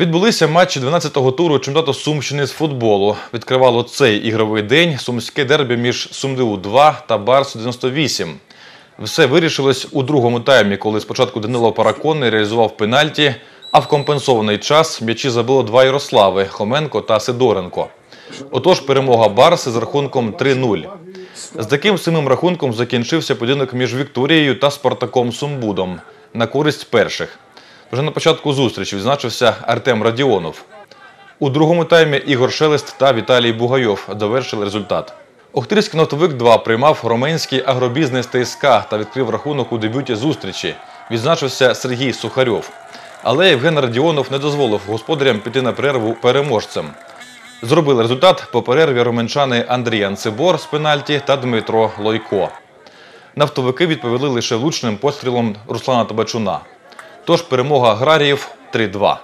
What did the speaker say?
Відбулися матчі 12-го туру чемпіонату Сумщини з футболу. Відкривало цей ігровий день сумське дербі між Сумдиу-2 та Барсу-98. Все вирішилось у другому таймі, коли спочатку Данило Параконний реалізував пенальті, а в компенсований час м'ячі забило два Ярослави – Хоменко та Сидоренко. Отож, перемога Барси з рахунком 3-0. З таким самим рахунком закінчився поєдинок між Вікторією та Спартаком Сумбудом на користь перших. Вже на початку зустрічі відзначився Артем Радіонов. У другому таймі Ігор Шелест та Віталій Бугайов довершили результат. Охтирський нафтовик 2 приймав Роменський агробізнес ТСК та відкрив рахунок у дебюті зустрічі. Відзначився Сергій Сухарьов. Але Євген Радіонов не дозволив господарям піти на перерву переможцем. Зробили результат по перерві роменчани Андрій Анцибор з пенальті та Дмитро Лойко. Нафтовики відповіли лише влучним пострілом Руслана Табачуна. Тож перемога аграріїв 3-2.